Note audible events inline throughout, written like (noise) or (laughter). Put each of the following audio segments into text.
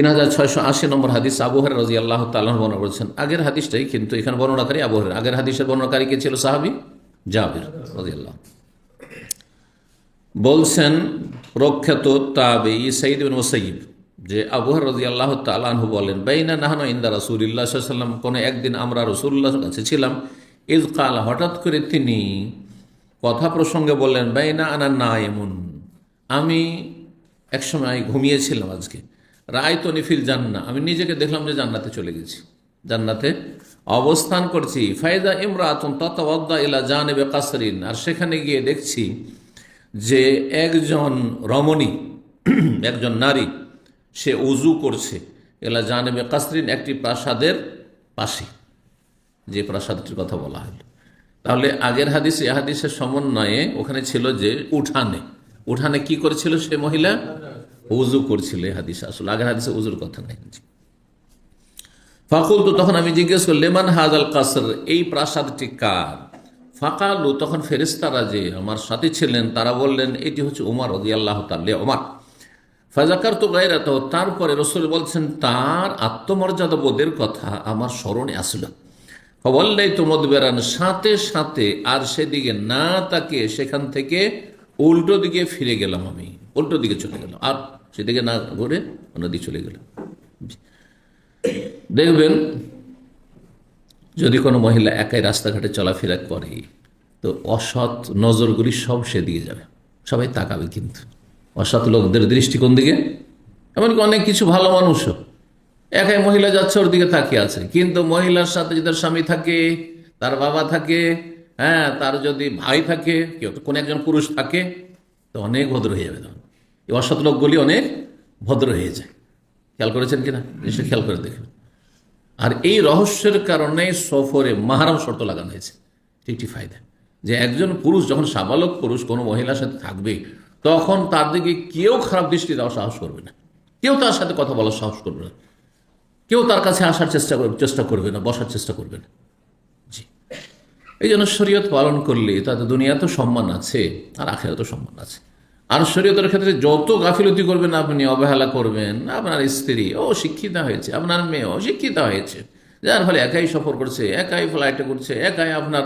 তিন হাজার ছয়শো আশি নম্বর হাদিস আবুহের রাজি আল্লাহ বর্ণনা করেছেন। আগের হাদিসটাই কিন্তু এখানে বর্ণনাকারী আবুহের আগের হাদিসের বর্ণনাকারী কে ছিল সাহাবি? জাবির রাজি আল্লাহ বলছেন, প্রখ্যাত তাবে সঈদ বিন ওসাইব যে আবুহর রাজি আল্লাহ তালাহু বলেন, বেইনা নাহানো ইন্দা রসুল্লাহ সাল্লাম কোনো একদিন আমরা রসুল্লাহ কাছে ছিলাম ইজ কাল, হঠাৎ করে তিনি কথা প্রসঙ্গে বললেন, বেইনা আনা না এমন আমি একসময় ঘুমিয়েছিলাম আজকে। রায় তো নিফিল জান্না আমি নিজেকে দেখলাম যে জান্নাতে চলে গেছি। জান্নাতে অবস্থান করছি। ফায়দা ইমরাতুন তত্ত্বাবদ্দা ইলা জানেবে কাসরিন। আর সেখানে গিয়ে দেখছি যে একজন রমণী, (clears throat) একজন নারী, সে উজু করছে এলা জানেবে কাসরিন একটি প্রাসাদের পাশে। যে প্রাসাদটির কথা বলা হলো। তাহলে আগের হাদিস, এ হাদিসের সমন্বয়ে ওখানে ছিল যে উঠানে। উঠানে কি করেছিল সে মহিলা? উজু করছিল হাদিস। আসলে আগের হাদিসে উজুর কথা নেই। ফাকুল তো তখন আমি জিজ্ঞেস করলাম, লেমান হাজাল কাসর? এই প্রাসাদটি কার? ফাঁকালু তখন ফেরিস্তারা যে আমার সাথে ছিলেন, তারা বললেন, এটি হচ্ছে উমার রদি আল্লাহ তাল্লে ওমার ফাজাকার তো গায়রাত তারপরে রসুল বলছেন, তার আত্মমর্যাদা বোধের কথা আমার স্মরণে আসলো। বললেই তো মদবেরান সাথে সাথে আর সেদিকে না তাকে সেখান থেকে উল্টো দিকে ফিরে গেলাম আমি, উল্টো দিকে চলে গেলাম। আর সেদিকে না ঘুরে অন্যদিকে চলে গেলাম। দেখবেন, যদি কোনো মহিলা একাই রাস্তাঘাটে চলাফেরা করে, তো অসৎ নজরগুলি সব সেদিকে যাবে। সবাই তাকাবে কিন্তু। অসৎ লোকদের দৃষ্টিকোণ দিকে? এমনকি অনেক কিছু ভালো মানুষও। একাই মহিলা যাচ্ছে, ওর দিকে তাকিয়ে আছে। কিন্তু মহিলার সাথে যদি স্বামী থাকে, তার বাবা থাকে হ্যাঁ তার যদি ভাই থাকে, কেউ কোন একজন পুরুষ থাকে, তো অনেক ভদ্র হয়ে যাবে তখন। এই অসৎ লোকগুলি অনেক ভদ্র হয়ে যায়। খেয়াল করেছেন কিনা? নিশ্চয়ই খেয়াল করে দেখবেন আর এই রহস্যের কারণে সফরে মাহারাম শর্ত লাগানো হয়েছে। এটি ফায়দা। যে একজন পুরুষ যখন সাবালক পুরুষ, কোনো মহিলার সাথে থাকবে, তখন তার দিকে কেউ খারাপ দৃষ্টি দেওয়ার সাহস করবে না। কেউ তার সাথে কথা বলার সাহস করবে না। কেউ তার কাছে আসার চেষ্টা করবে চেষ্টা করবে না, বসার চেষ্টা করবে না। এই জন্য শরীয়ত পালন করলে তাতে দুনিয়াতেও সম্মান আছে, আর আখেরাতেও সম্মান আছে। আর শরীয়তের ক্ষেত্রে যত গাফিলতি করবেন, আপনি অবহেলা করবেন, আপনার স্ত্রী, ও শিক্ষিত হয়েছে, আপনার মেয়েও শিক্ষিত হয়েছে, যার ফলে একাই সফর করছে, একাই ফ্লাইটে করছে, একাই আপনার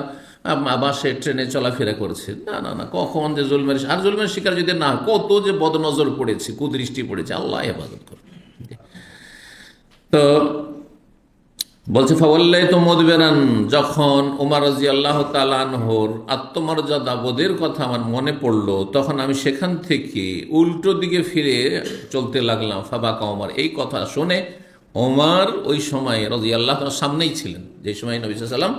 বাসে, ট্রেনে চলাফেরা করছে। না না না, কখন যে জুলমের আর জুলমের শিকার যদি না কত যে বদনজর পড়েছে, কুদৃষ্টি পড়েছে, আল্লাহ হেফাজত করে তো বলছে ফাওয়াল্লাই তো মদবেরান যখন উমার রাজি আল্লাহ তালানহর আত্মমর্যাদা বোধের কথা আমার মনে পড়ল, তখন আমি সেখান থেকে উল্টো দিকে ফিরে চলতে লাগলাম। ফাবাকা ওমার এই কথা শুনে ওমার ওই সময় রাজি আল্লাহ সামনেই ছিলেন। যে সময় নবী সাল্লাম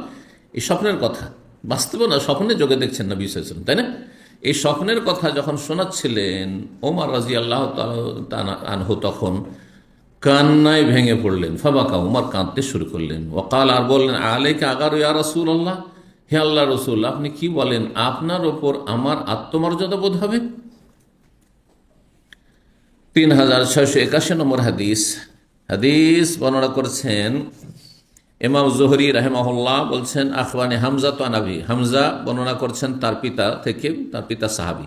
এই স্বপ্নের কথা। বাস্তবে না, স্বপ্নে যোগে দেখছেন নবী সাল্লাম তাই না? এই স্বপ্নের কথা যখন শোনাচ্ছিলেন ওমার রাজি আল্লাহ আনহু তখন কান্নায় ভেঙে পড়লেন। ফাবাকা উমার কাঁদতে শুরু করলেন। ওকাল আর বললেন আলেকে আগার ইয়া রসুল আল্লাহ হে আল্লাহ রসুল, আপনি কি বলেন, আপনার ওপর আমার আত্মমর্যাদা বোধ হবে? তিন হাজার ছয়শো একাশি নম্বর হাদিস। হাদিস বর্ণনা করেছেন এমাম জোহরি রাহেমাহুল্লাহ, বলছেন আখবানে হামজা তো আনাবি হামজা বর্ণনা করছেন তার পিতা থেকে, তার পিতা সাহাবি।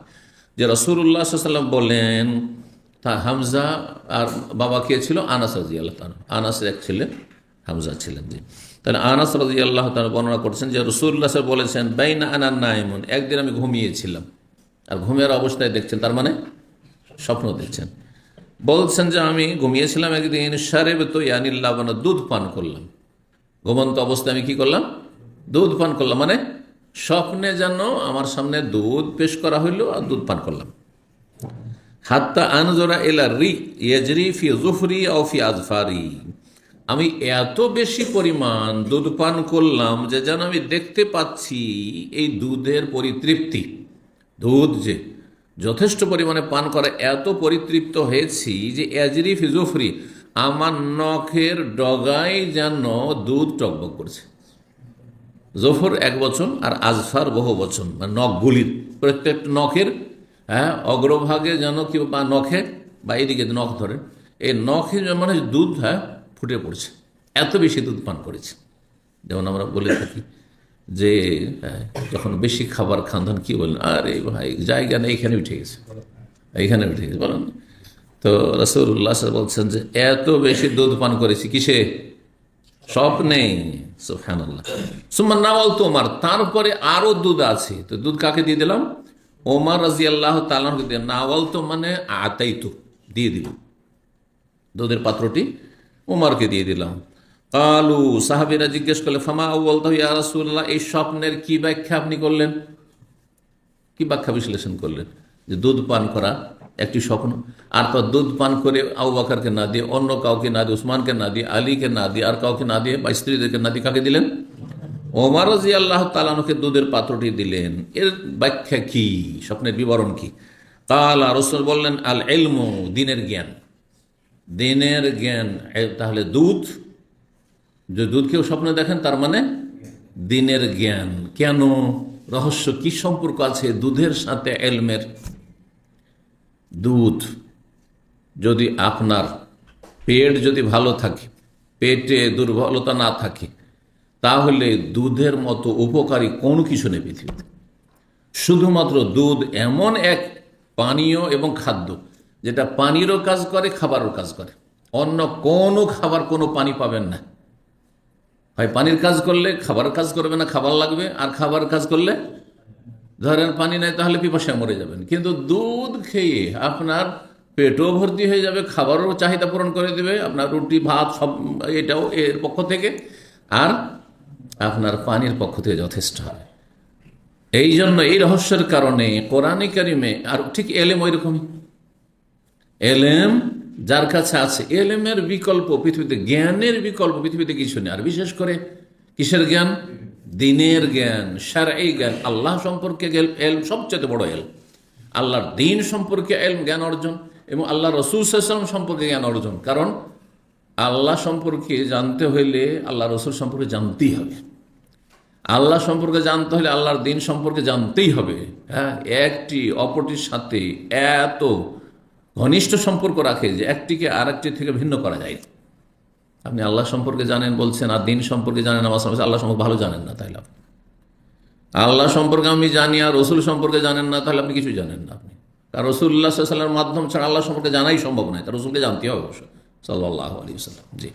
যে রসুল্লাহ সাল্লাম বললেন তা হামজা আর বাবা কে ছিল? আনাস রাজি আল্লাহ আনাসের এক ছিলেন হামজা ছিলেন যে তাহলে আনাস রাজি আল্লাহ তান বর্ণনা করছেন যে রসুল্লাহ সাহেব বলেছেন, বাইনা আনার না এমন একদিন আমি ঘুমিয়েছিলাম। আর ঘুমের অবস্থায় দেখছেন, তার মানে স্বপ্ন দেখছেন। বলছেন যে আমি ঘুমিয়েছিলাম একদিন সারেব তো ইয়ানিল্লাহ দুধ পান করলাম। ঘুমন্ত অবস্থায় আমি কি করলাম? দুধ পান করলাম। মানে স্বপ্নে যেন আমার সামনে দুধ পেশ করা হইল আর দুধ পান করলাম। হাত্তা আনজোরা এলা রি ইয়াজরি ফি জুফরি ও ফি আজফারি। আমি এত বেশি পরিমাণ দুধ পান করলাম যে যেন আমি দেখতে পাচ্ছি এই দুধের পরিতৃপ্তি। দুধ যে যথেষ্ট পরিমাণে পান করে এত পরিতৃপ্ত হয়েছি যে এজরি ফি জুফরি আমার নখের ডগায় যেন দুধ টকবক করছে। জফর এক বচন আর আজফার বহু বচন মানে নখগুলির প্রত্যেক নখের হ্যাঁ? অগ্রভাগে যেন কি বা নখে বা এদিকে নখ ধরে এই নখে মানে দুধ হ্যাঁ ফুটে পড়ছে। এত বেশি দুধ পান করেছে। যেমন আমরা বলে থাকি যে হ্যাঁ, যখন বেশি খাবার খান তখন কী বলেন আরে ভাই জায়গা নেই এখানে উঠে গেছে। এইখানে উঠে গেছে বলেন। তো রসুল্লাহ বলছেন যে এত বেশি দুধ পান করেছি কিসে? স্বপ্নে সুফহানাল্লাহ সুমান নাওয়াল তোমার তারপরে আরও দুধ আছে। তো দুধ কাকে দিয়ে দিলাম? ওমর রাজি আল্লাহ তালাহকে দিয়ে নাওয়াল তো মানে আতাই তো দিয়ে দিল দুধের পাত্রটি উমারকে দিয়ে দিলাম। কালু সাহাবিরা জিজ্ঞেস করলে, ফামা বলতো ইয়া রাসূলুল্লাহ এই স্বপ্নের কি ব্যাখ্যা আপনি করলেন? কি ব্যাখ্যা বিশ্লেষণ করলেন? যে দুধ পান করা একটি স্বপ্ন, আর তো দুধ পান করে আবু বাকারকে না দিয়ে, অন্য কাউকে না দিয়ে, উসমানকে না দিয়ে, আলীকে না দিয়ে, আর কাউকে না দিয়ে বা স্ত্রীদেরকে না দিয়ে কাকে দিলেন? ওমর রাজি আল্লাহ তালানুকে দুধের পাত্রটি দিলেন। এর ব্যাখ্যা কি? স্বপ্নের বিবরণ কি? কাল রসুল বললেন, আল এলমু দিনের জ্ঞান। দিনের জ্ঞান তাহলে দুধ? যে দুধ কেউ স্বপ্নে দেখেন, তার মানে দিনের জ্ঞান। কেন? রহস্য কি সম্পর্ক আছে দুধের সাথে এলমের দুধ, যদি আপনার পেট যদি ভালো থাকে, পেটে দুর্বলতা না থাকে তাহলে দুধের মতো উপকারী কোনো কিছু নেই পৃথিবীতে। শুধুমাত্র দুধ এমন এক পানীয় এবং খাদ্য যেটা পানিরও কাজ করে, খাবারও কাজ করে। অন্য কোনো খাবার কোনো পানি পাবেন না। হয় পানির কাজ করলে খাবার কাজ করবে না, খাবার লাগবে, আর খাবার কাজ করলে ধরেন পানি নাই তাহলে পিপাসায় মরে যাবেন। কিন্তু দুধ খেয়ে আপনার পেটও ভর্তি হয়ে যাবে, খাবারও চাহিদা পূরণ করে দেবে, আপনার রুটি, ভাত সব এটাও এর পক্ষ থেকে। আর আপনার পানির পক্ষ থেকে যথেষ্ট হবে এই জন্য এই রহস্যের কারণে কোরআনে কারিমে আর ঠিক এলেম ওই রকমই এলেম যার কাছে আছে, এলেমের বিকল্প পৃথিবীতে, জ্ঞানের বিকল্প পৃথিবীতে কিছু নেই। আর বিশেষ করে কিসের জ্ঞান? দিনের জ্ঞান সার এই জ্ঞান, আল্লাহ সম্পর্কে এলম সবচেয়ে বড় এল আল্লাহর দিন সম্পর্কে এলম জ্ঞান অর্জন এবং আল্লাহ রসুল সম্পর্কে জ্ঞান অর্জন। কারণ আল্লাহ সম্পর্কে জানতে হইলে আল্লাহ রসুল সম্পর্কে জানতেই হবে। আল্লাহ সম্পর্কে জানতে হলে আল্লাহর দিন সম্পর্কে জানতেই হবে। হ্যাঁ একটি অপরটির সাথে এত ঘনিষ্ঠ সম্পর্ক রাখে যে একটিকে আরেকটি থেকে ভিন্ন করা যায় আপনি আল্লাহ সম্পর্কে জানেন বলছেন, আর দিন সম্পর্কে জানেন আমার সমাজে আল্লাহ সম্পর্কে ভালো জানেন না তাইলে আপনি। আল্লাহ সম্পর্কে আমি জানি, আর রসুল সম্পর্কে জানেন না, তাহলে আপনি কিছু জানেন না আপনি। কারণ রসুল্লাহ সাল্লামের মাধ্যম ছাড়া আল্লাহ সম্পর্কে জানাই সম্ভব নয় তার রসুলকে জানতে হবে অবশ্য। সাল্লাহ আলী সাল্লাম জি।